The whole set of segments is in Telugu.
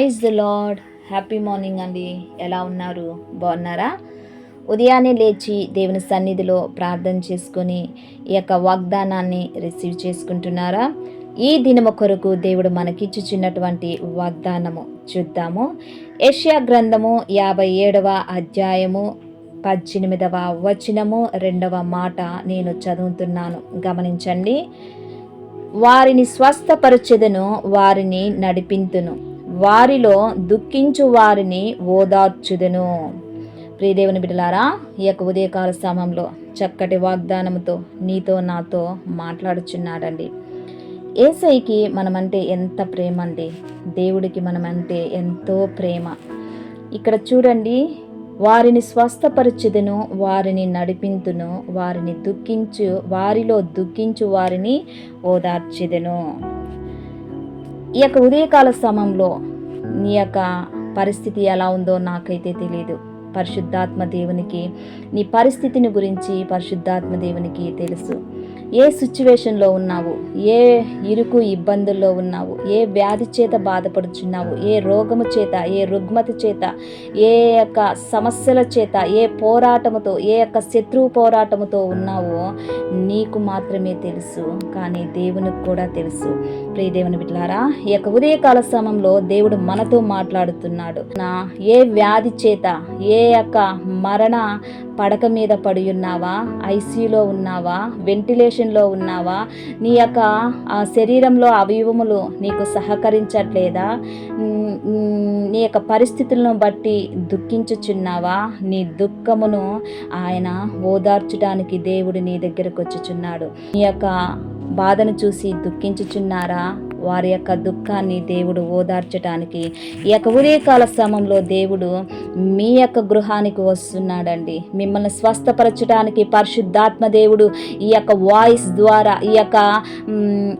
Praise the lord happy morning అండి. ఎలా ఉన్నారు? బాగున్నారా? ఉదయాన్నే లేచి దేవుని సన్నిధిలో ప్రార్థన చేసుకొని ఈ యొక్క వాగ్దానాన్ని రిసీవ్ చేసుకుంటున్నారా? ఈ దినము కొరకు దేవుడు మనకిచ్చుచున్నటువంటి వాగ్దానము చూద్దాము. ఏషియా గ్రంథము యాభై ఏడవ అధ్యాయము పద్దెనిమిదవ వచనము రెండవ మాట నేను చదువుతున్నాను. గమనించండి. వారిని స్వస్థపరచెదను వారిని నడిపింతును. వారిలో దుఃఖించు వారిని ఓదార్చుదెను. ప్రియదేవుని బిడ్డలారా ఈ యొక్క ఉదయకాల సమయంలో చక్కటి వాగ్దానంతో నీతో నాతో మాట్లాడుచున్నాడండి. ఏసైకి మనమంటే ఎంత ప్రేమ అండి దేవుడికి మనమంటే ఎంతో ప్రేమ. ఇక్కడ చూడండి వారిని స్వస్థపరచుదును వారిని నడిపింతును వారిని దుఃఖించు వారిలో దుఃఖించు వారిని ఓదార్చెదను. ఈ యొక్క ఉదయకాల సమయంలో నీ యొక్క పరిస్థితి ఎలా ఉందో నాకైతే తెలియదు పరిశుద్ధాత్మ దేవునికి నీ పరిస్థితిని గురించి పరిశుద్ధాత్మ దేవునికి తెలుసు. ఏ సిచ్యువేషన్లో ఉన్నావు? ఏ ఇరుకు ఇబ్బందుల్లో ఉన్నావు? ఏ వ్యాధి చేత బాధపడుచున్నావు? ఏ రోగము చేత ఏ రుగ్మత చేత ఏ యొక్క సమస్యల చేత ఏ పోరాటముతో ఏ యొక్క శత్రువు పోరాటముతో ఉన్నావో నీకు మాత్రమే తెలుసు. కానీ దేవునికి కూడా తెలుసు. ప్రియదేవుని దేవుని ఈ యొక్క ఉదయకాల సమయంలో దేవుడు మనతో మాట్లాడుతున్నాడు. నా ఏ వ్యాధి చేత ఏ యొక్క మరణ పడక మీద పడి ఉన్నావా? ఐసీలో ఉన్నావా? వెంటిలేషన్లో ఉన్నావా? నీ యొక్క ఆ శరీరంలో అవయవములు నీకు సహకరించట్లేదా? నీ యొక్క పరిస్థితులను బట్టి దుఃఖించుచున్నావా? నీ దుఃఖమును ఆయన ఓదార్చడానికి దేవుడు నీ దగ్గరకు వచ్చుచున్నాడు. నీ యొక్క బాధను చూసి దుఃఖించుచున్నారా? వారి యొక్క దుఃఖాన్ని దేవుడు ఓదార్చడానికి ఈ యొక్క ఉదయకాల సమయంలో దేవుడు మీ యొక్క గృహానికి వస్తున్నాడండి. మిమ్మల్ని స్వస్థపరచడానికి పరిశుద్ధాత్మ దేవుడు ఈ యొక్క వాయిస్ ద్వారా ఈ యొక్క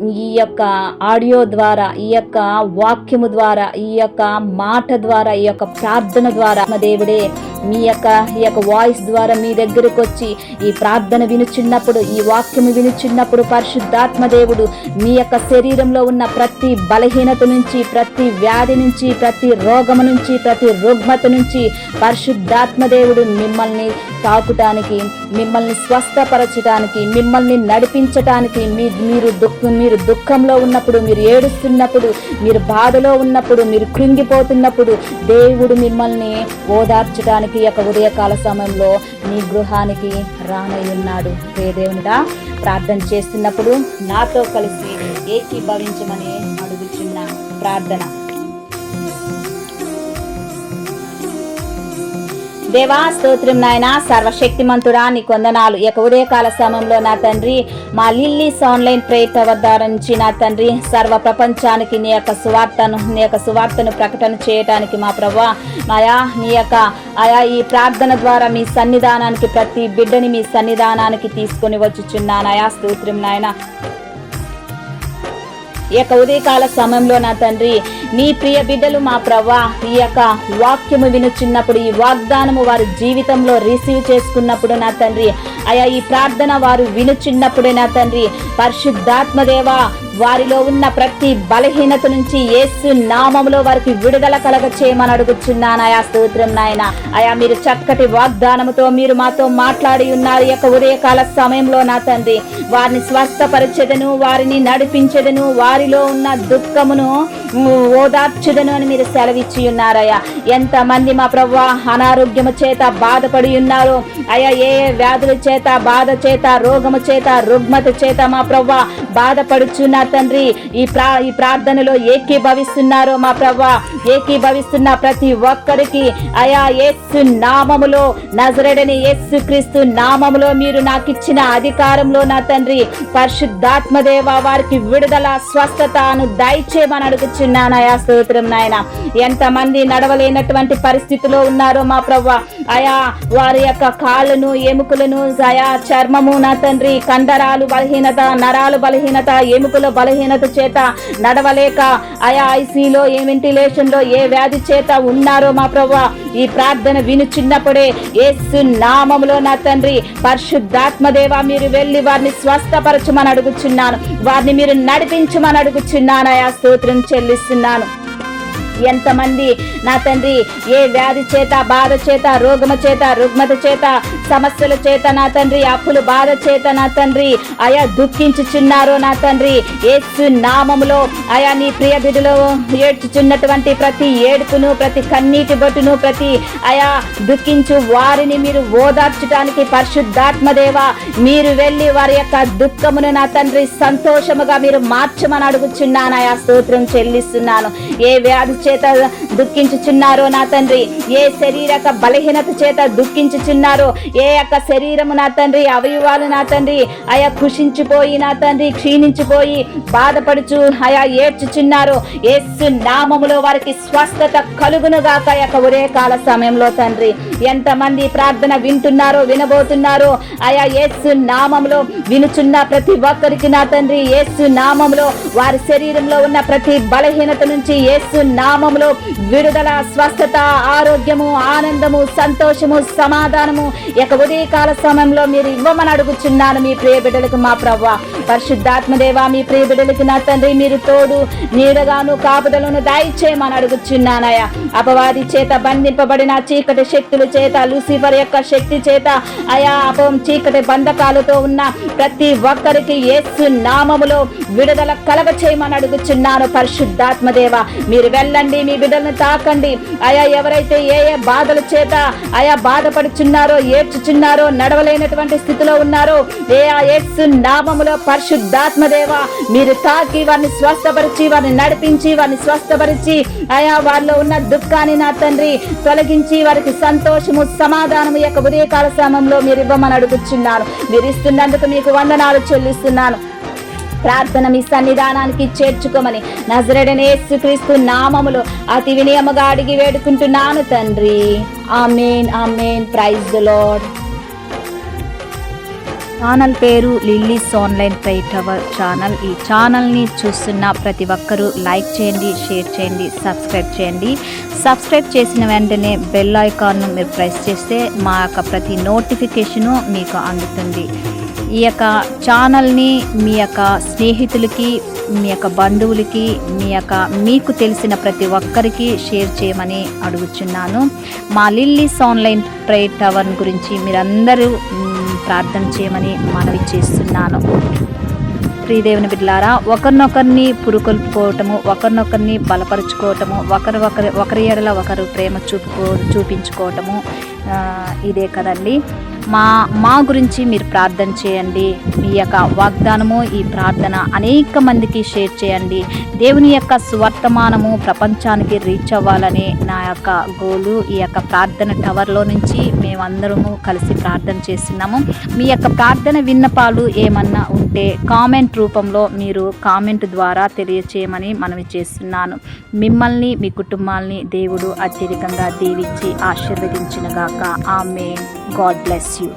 ఈ యొక్క ఆడియో ద్వారా ఈ యొక్క వాక్యము ద్వారా ఈ యొక్క మాట ద్వారా ఈ యొక్క ప్రార్థన ద్వారా దేవుడే మీ యొక్క ఈ యొక్క వాయిస్ ద్వారా మీ దగ్గరకు వచ్చి ఈ ప్రార్థన వినుచున్నప్పుడు ఈ వాక్యము వినుచున్నప్పుడు పరిశుద్ధాత్మ దేవుడు మీ యొక్క శరీరంలో ఉన్న ప్రతి బలహీనత నుంచి ప్రతి వ్యాధి నుంచి ప్రతి రోగము నుంచి ప్రతి రుగ్మత నుంచి పరిశుద్ధాత్మ దేవుడు మిమ్మల్ని తాకుటానికి మిమ్మల్ని స్వస్థపరచడానికి మిమ్మల్ని నడిపించటానికి మీ మీరు దుఃఖం మీరు దుఃఖంలో ఉన్నప్పుడు మీరు ఏడుస్తున్నప్పుడు మీరు బాధలో ఉన్నప్పుడు మీరు కృంగిపోతున్నప్పుడు దేవుడు మిమ్మల్ని ఓదార్చడానికి ఈ యొక్క ఉదయకాల సమయంలో నీ గృహానికి రానయ్యున్నాడు. దేవునిగా ప్రార్థన చేస్తున్నప్పుడు నాతో కలిసి ఏకీభవించమని అడుగుచున్న ప్రార్థన. దేవా స్తోత్రం నాయన. సర్వశక్తిమంతుడా నీ కొందనాలు. ఈ ఉదయకాల సమయంలో నా తండ్రి మా లిల్లీస్ ఆన్లైన్ ప్రేత ద్వారా నుంచి నా తండ్రి సర్వ ప్రపంచానికి నీ యొక్క సువార్తను నీ యొక్క సువార్తను ప్రకటన చేయడానికి మా ప్రభా ఆయా నీ యొక్క ఆయా ఈ ప్రార్థన ద్వారా మీ సన్నిధానానికి ప్రతి బిడ్డని మీ సన్నిధానానికి తీసుకొని వచ్చుచున్నానయా స్తోత్రం నాయన. ఈ యొక్క ఉదయకాల సమయంలో నా తండ్రి నీ ప్రియ బిడ్డలు మా ప్రభా ఈ యొక్క వాక్యము వినుచున్నప్పుడు ఈ వాగ్దానము వారి జీవితంలో రిసీవ్ చేసుకున్నప్పుడు నా తండ్రి అయా ఈ ప్రార్థన వారు వినుచున్నప్పుడే నా తండ్రి పరిశుద్ధాత్మదేవా వారిలో ఉన్న ప్రతి బలహీనత నుంచి యేసు నామములో వారికి విడుదల కలగ చేయమని అడుగుచున్నాను. ఆయా స్తోత్రం నాయన. అయా మీరు చక్కటి వాగ్దానముతో మీరు మాతో మాట్లాడి ఉన్నారు. ఈ యొక్క ఉదయకాల సమయంలో నా తండ్రి వారిని స్వస్థపరిచెదను వారిని నడిపించెదను వారిలో ఉన్న దుఃఖమును ఓదార్చుదను అని మీరు సెలవిచ్చి ఉన్నారయ్యా ఎంతమంది మా ప్రభు అనారోగ్యము చేత బాధపడి ఉన్నారో అయ్యా ఏ ఏ వ్యాధుల చేత బాధ చేత రోగము చేత రుగ్మత చేత మా ప్రవ్వ బాధపడుచున్న తండ్రి ఈ ప్రా ఈ ప్రార్థనలో ఏకీభవిస్తున్నారో మా ప్రవ్వ ఏకీభవిస్తున్న ప్రతి ఒక్కరికి అయా ఏసు నామములో నజరడని ఏసు క్రీస్తు నామములో మీరు నాకు ఇచ్చిన అధికారంలో నా తండ్రి పరిశుద్ధాత్మదేవ వారికి విడుదల స్వస్థతను దయచేయమని అడుగుచున్నాను అయా స్తోత్రం నాయన. ఎంతమంది నడవలేనటువంటి పరిస్థితిలో ఉన్నారో మా ప్రవ్వ అయా వారి యొక్క కాళ్ళను ఎముకలను అయా చర్మము నా తండ్రి కండరాలు బలహీనత నరాలు బలహీనత ఎముకల బలహీనత చేత నడవలేక ఆయా ఐసీలో ఏ వెంటిలేషన్లో ఏ వ్యాధి చేత ఉన్నారో మా ప్రభా ఈ ప్రార్థన వినుచున్నప్పుడే ఏసు నామములో నా తండ్రి పరిశుద్ధాత్మదేవ మీరు వెళ్ళి వారిని స్వస్థపరచమని అడుగుచున్నాను. వారిని మీరు నడిపించమని అడుగుచున్నాను. అయా స్తోత్రం చెల్లిస్తున్నాను. ఎంతమంది? నా తండ్రి ఏ వ్యాధి చేత బాధ చేత రోగము చేత రుగ్మత చేత సమస్యల చేత నా తండ్రి అప్పులు బాధ చేత నా తండ్రి అయా దుఃఖించుచున్నారో నా తండ్రి ఏసు నామములో అయా నీ ప్రియ బిడ్డలో ఏడ్చుచున్నటువంటి ప్రతి ఏడుపును ప్రతి కన్నీటి బొట్టును ప్రతి అయా దుఃఖించు వారిని మీరు ఓదార్చడానికి పరిశుద్ధాత్మదేవ మీరు వెళ్ళి వారి యొక్క దుఃఖమును నా తండ్రి సంతోషముగా మీరు మార్చమని అడుగుచున్నాను ఆయా స్తోత్రం చెల్లిస్తున్నాను. ఏ వ్యాధి చేత దుఃఖించుచున్నారో నా తండ్రి ఏ శరీరక బలహీనత చేత దుఃఖించుచున్నారో ఏ యొక్క శరీరము నా తండ్రి అవయవాలు నా తండ్రి ఆయా కృషించిపోయి నా తండ్రి క్షీణించిపోయి బాధపడుచు ఆయా ఏడ్చుచున్నారు. ఏసు నామములో వారికి స్వస్థత కలుగునుగాక యొక్క ఒరే కాల సమయంలో తండ్రి. ఎంతమంది ప్రార్థన వింటున్నారో వినబోతున్నారో ఆయా ఏసు నామంలో వినుచున్న ప్రతి ఒక్కరికి నా తండ్రి ఏసు నామంలో వారి శరీరంలో ఉన్న ప్రతి బలహీనత నుంచి ఏసు నామంలో విడుదల స్వస్థత ఆరోగ్యము ఆనందము సంతోషము సమాధానము ఇక ఉదయకాల సమయంలో మీరు ఇవ్వమని అడుగుచున్నాను మీ ప్రియ బిడ్డలకు మా ప్రవ్వ. పరిశుద్ధాత్మదేవ మీ ప్రియ బిడ్డలకి నా తండ్రి మీరు తోడు నీడగాను కాపుదలను దయచేయమని అడుగుచున్నానయ్యా. అపవాది చేత బంధింపబడిన చీకటి శక్తుల చేత లూసిఫర్ యొక్క శక్తి చేత అయా అపం చీకటి బంధకాలతో ఉన్న ప్రతి ఒక్కరికి ఏసు నామములో విడుదల కలగ చేయమని అడుగుచున్నాను. పరిశుద్ధాత్మదేవ మీరు వెళ్ళండి మీ బిడ్డలను తాకండి. అయా ఎవరైతే ఏ ఏ బాధల చేత అయా బాధపడుచున్నారో ఏ నడుచుచున్నారో నడవలేనటువంటి స్థితిలో ఉన్నారో ఏ ఆ యేసు నామములో పరిశుద్ధాత్మదేవ మీరు తాకి వారిని స్వస్థపరిచి వారిని నడిపించి వారిని స్వస్థపరిచి అయా వారిలో ఉన్న దుఃఖాన్ని నా తండ్రి తొలగించి వారికి సంతోషము సమాధానము యొక్క ఉదయకాల సమయంలో మీరు ఇవ్వమని అడుగుచున్నాను. మీరు ఇస్తున్నందుకు మీకు వందనాలు చెల్లిస్తున్నాను. ప్రార్థన మీ సన్నిధానానికి చేర్చుకోమని నజరడనే యేసుక్రీస్తు నామములో అతి వినయముగా అడిగి వేడుకుంటున్నాను తండ్రి. Amen amen. Praise the lord. Channel పేరు lilies online prayer tower channel. ఈ ఛానల్ని చూస్తున్న ప్రతి ఒక్కరూ లైక్ చేయండి షేర్ చేయండి సబ్స్క్రైబ్ చేయండి. సబ్స్క్రైబ్ చేసిన వెంటనే బెల్ ఐకాన్ను మీరు ప్రెస్ చేస్తే మా యొక్క ప్రతి నోటిఫికేషను మీకు అందుతుంది. ఈ యొక్క ఛానల్ని మీ యొక్క స్నేహితులకి మీ యొక్క బంధువులకి మీ యొక్క మీకు తెలిసిన ప్రతి ఒక్కరికి షేర్ చేయమని అడుగుచున్నాను. మా లిల్లీస్ ఆన్లైన్ ప్రేయర్ టవర్ గురించి మీరందరూ ప్రార్థన చేయమని మనవి చేస్తున్నాను. ప్రియదేవుని బిడ్లారా ఒకరినొకరిని పురుకొల్పుకోవటము ఒకరినొకరిని బలపరుచుకోవటము ఒకరు ఒకరి ఒకరి ఎడల ఒకరు ప్రేమ చూపుకో చూపించుకోవటము ఇదే కదండి. మా మా గురించి మీరు ప్రార్థన చేయండి. మీ యొక్క వాగ్దానము ఈ ప్రార్థన అనేక మందికి షేర్ చేయండి. దేవుని యొక్క సువర్తమానము ప్రపంచానికి రీచ్ అవ్వాలని నా యొక్క గోలు ఈ యొక్క ప్రార్థన టవర్లో నుంచి మేమందరము కలిసి ప్రార్థన చేస్తున్నాము. మీ యొక్క ప్రార్థన విన్నపాలు ఏమన్నా ఉంటే కామెంట్ రూపంలో మీరు కామెంట్ ద్వారా తెలియచేయమని మనవి చేస్తున్నాను. మిమ్మల్ని మీ కుటుంబాల్ని దేవుడు అత్యధికంగా దీవించి ఆశీర్వదించినగాక. ఆమె God bless you.